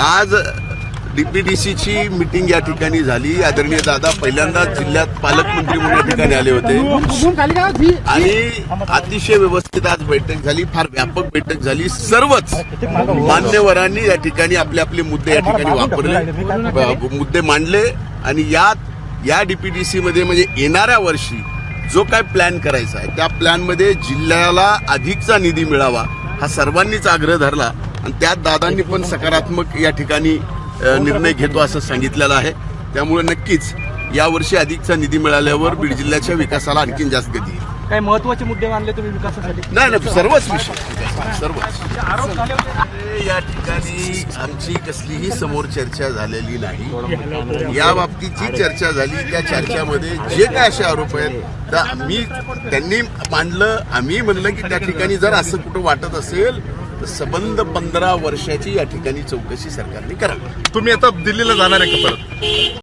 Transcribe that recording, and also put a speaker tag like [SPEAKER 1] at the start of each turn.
[SPEAKER 1] आज डीपीडीसीची मिटिंग या ठिकाणी झाली. आदरणीय दादा पहिल्यांदा जिल्ह्यात पालकमंत्री म्हणून या ठिकाणी आले होते. आणि अतिशय व्यवस्थित आज बैठक झाली. फार व्यापक बैठक झाली. सर्वच मान्यवरांनी या ठिकाणी आपले आपले मुद्दे या ठिकाणी वापरले. मुद्दे मांडले. आणि यात या डीपीडीसी मध्ये म्हणजे येणाऱ्या वर्षी जो काय प्लॅन करायचा आहे त्या प्लॅनमध्ये जिल्ह्याला अधिकचा निधी मिळावा हा सर्वांनीच आग्रह धरला. आणि त्यात दादांनी पण सकारात्मक या ठिकाणी निर्णय घेतो असं सांगितलेलं आहे. त्यामुळे नक्कीच यावर्षी अधिकचा निधी मिळाल्यावर बीड जिल्ह्याच्या विकासाला आणखीन जास्त गती
[SPEAKER 2] काही महत्त्वाचे मुद्दे मानले तुम्ही विकासासाठी?
[SPEAKER 1] नाही नाही सर्वच विषय. सर्वच. या ठिकाणी आमची कसलीही समोर चर्चा झालेली नाही. या बाबतीत जी चर्चा झाली. त्या चर्चामध्ये जे काय असे आरोप आहेत तर मी त्यांनी मांडलं. आम्ही म्हणलं की त्या ठिकाणी जर असं कुठं वाटत असेल तर पंधरा वर्षाची या ठिकाणी चौकशी सरकारने करावी.
[SPEAKER 3] तुम्ही आता दिल्लीला जाणार आहे का परत?